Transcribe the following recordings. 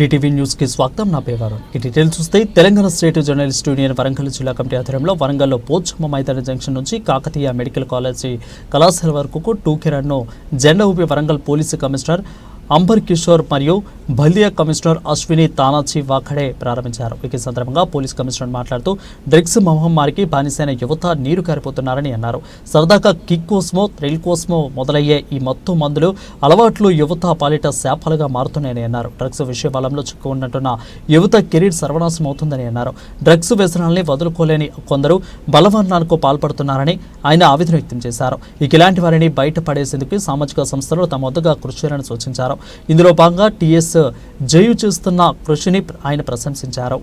DTV న్యూస్కి స్వాగతం. నా పేరు ఈ డీటెయిల్స్ చూస్తే Telangana state journalist union Warangal జిల్లా కమిటీ ఆధ్వర్యంలో వరంగల్లో పోచమ్మ మైదాన జంక్షన్ నుంచి కాకతీయ మెడికల్ కాలేజీ కళాశాల వరకు టూ కిరణ్ను జెండా ఊపి Warangal police commissioner amber Kishore మరియు బల్దియా కమిషనర్ అశ్విని తానాజీ వాఖడే ప్రారంభించారు. ఈ సందర్భంగా పోలీస్ కమిషనర్ మాట్లాడుతూ డ్రగ్స్ మహమ్మారికి బానిసైన యువత నీరు కారిపోతున్నారని అన్నారు. సరదాగా కిక్ కోసమో థ్రిల్ కోసమో మొదలయ్యే ఈ మత్తు మందులు అలవాట్లు యువత పాలిట శాపాలుగా మారుతున్నాయని అన్నారు. డ్రగ్స్ విషయ బలంలో యువత కెరీర్ సర్వనాశం అవుతుందని అన్నారు. డ్రగ్స్ వ్యసనాల్ని వదులుకోలేని కొందరు బలవర్ణాలకు పాల్పడుతున్నారని ఆయన ఆవేదన వ్యక్తం చేశారు. ఇక ఇలాంటి వారిని బయట పడేసేందుకు సామాజిక సంస్థలు తమ వద్దగా కృషి చేయాలని సూచించారు. ఇందులో భాగంగా టీఎస్ జయు చేస్తున్న కృషిని ఆయన ప్రశంసించారు.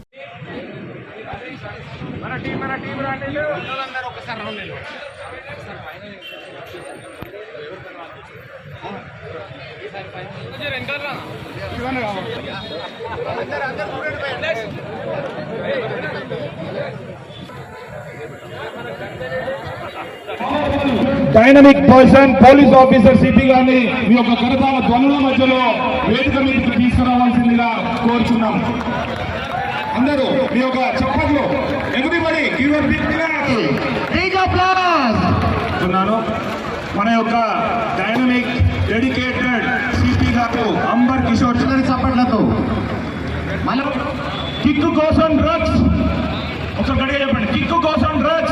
మన టీం మన అందరూ dynamic person police officer CP గారిని మీ యొక్క కరతాల ధ్వనుల మధ్యలో వేదిక మీదకి తీసుకురావాల్సిందిగా కోరుచున్నాం. అందరూ మీ యొక్క చప్పట్లు ఎవ్రీబడి గివ్ ఎ బిగ్ చెప్తున్నాను. మన యొక్క డైనమిక్ డెడికేటెడ్ సిపి గారు అంబర్ కిషోర్ చిల్లరి చప్పట్లతో. మన కిక్కు కోసం డ్రగ్స్ ఒక గడిగా చెప్పండి. కిక్కు కోసం డ్రగ్స్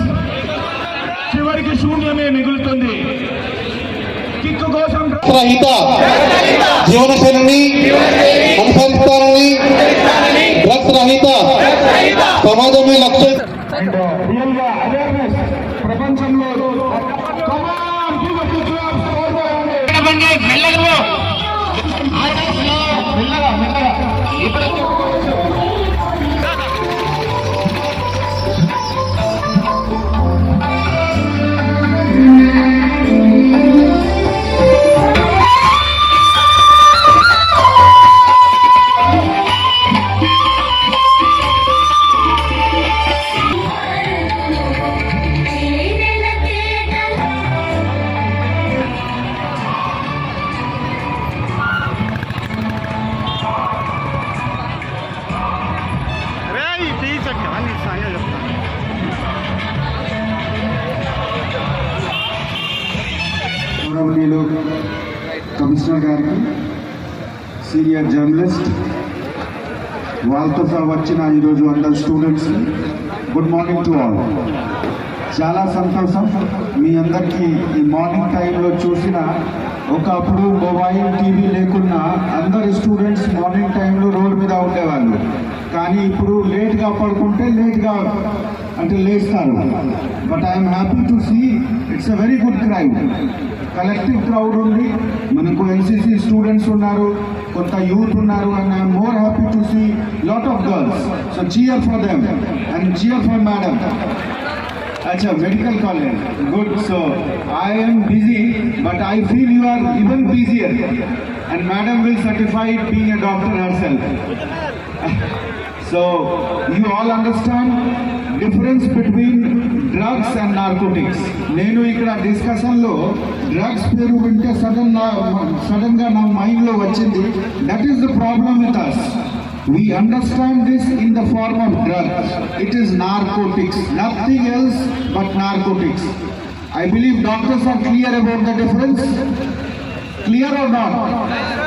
చివరికి శూన్యమే మిగులుతుంది. కిక్కు కోసం రహిత జీవనశైలిని అనుసరిస్తానని డ్రగ్స్ రహిత సమాజమే లక్ష్యం. ప్రపంచంలో Come కమిషనర్ గారికి సీనియర్ జర్నలిస్ట్ వాళ్ళతో సహా వచ్చిన ఈరోజు అందరు students good morning to all చాలా సంతోషం మీ అందరికీ ఈ మార్నింగ్ టైంలో చూసిన ఒకప్పుడు మొబైల్ టీవీ లేకున్నా అందరు స్టూడెంట్స్ మార్నింగ్ టైంలో రోడ్డు మీద ఉండేవాళ్ళు. కానీ ఇప్పుడు లేట్గా పడుకుంటే లేట్గా అంటే లేస్తారు but I'm happy to see it's a very good crime collective crowd ఉంది మనకు ఎన్సీసీ స్టూడెంట్స్ ఉన్నారు కొంత యూత్ ఉన్నారు and I'm more happy to see lot of girls so cheer for them and cheer for madam Acha, medical college. Good. So I am busy, but I feel you are even busier. And madam will certify it being a doctor herself. so you all understand difference between drugs and narcotics. నేను ఇక్కడ డిస్కషన్లో drugs పేరు వింటే sudden సడన్గా నా మైండ్లో వచ్చింది that is the problem with us We understand this in the form of drugs. It is narcotics, nothing else but narcotics. I believe doctors are clear about the difference. Clear or not?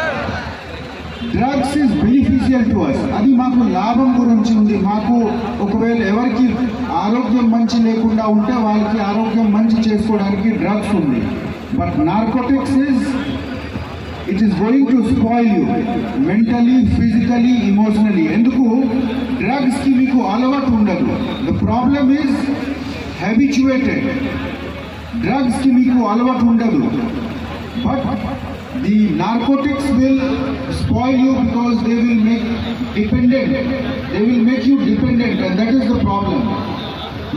Drugs is beneficial to us అది మాకు లాభం గురించి ఉంది. మాకు ఒకవేళ ఎవరికి ఆరోగ్యం మంచి లేకుండా ఉంటే వాళ్ళకి ఆరోగ్యం మంచి చేసుకోవడానికి డ్రగ్స్ ఉంది. But narcotics is it is going to spoil you mentally physically emotionally ఎందుకు? డ్రగ్స్కి మీకు అలవాటు ఉండదు. ద ప్రాబ్లమ్ ఈజ్ హ్యాబిచువేటెడ్ డ్రగ్స్కి మీకు అలవాటు ఉండదు. But the narcotics will spoil you because they will make dependent they will make you dependent and that is the problem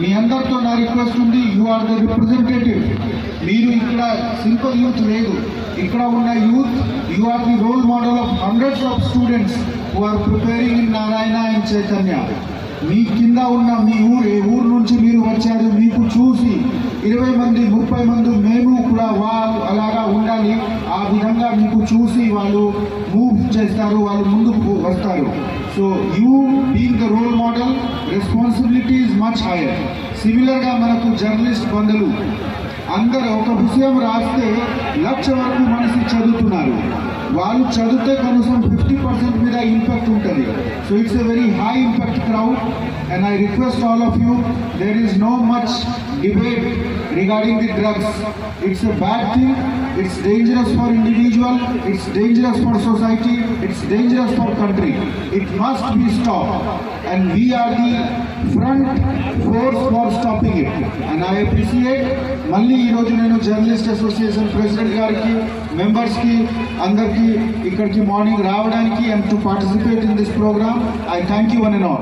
మీ అందరితో నా రిక్వెస్ట్ ఉంది యు ఆర్ ద రిప్రజెంటేటివ్ మీరు ఇక్కడ సింపుల్ యూత్ లేదు. ఇక్కడ ఉన్న youth you are the role model of hundreds of students who are preparing in Narayana and Chaitanya మీ కింద ఉన్న మీ ఊరు ఏ ఊరు నుంచి మీరు వచ్చారు మీకు చూసి ఇరవై మంది ముప్పై మంది మేము కూడా వాళ్ళు అలాగా ఉండాలి. ఆ విధంగా మీకు చూసి వాళ్ళు మూవ్ చేస్తారు వాళ్ళు ముందుకు వస్తారు. So you being the role model responsibility is much higher సిమిలర్గా మనకు జర్నలిస్ట్ బంధులు అందరు ఒక విషయం రాస్తే లక్ష వరకు మనిషి చదువుతున్నారు. వాళ్ళు చదివితే కనీసం ఫిఫ్టీ పర్సెంట్ మీద ఇంపాక్ట్ ఉంటుంది. So it's a very high impact crowd and I request all of you there is no much debate regarding the drugs it's a bad thing it's dangerous for individual it's dangerous for society it's dangerous for country it must be stop and we are the front force for stopping it and I appreciate మళ్ళీ ఈరోజు నేను journalist association president గారికి మెంబర్స్కి అందరికీ ఇక్కడికి morning రావడానికి and to participate in this programme I thank you one and all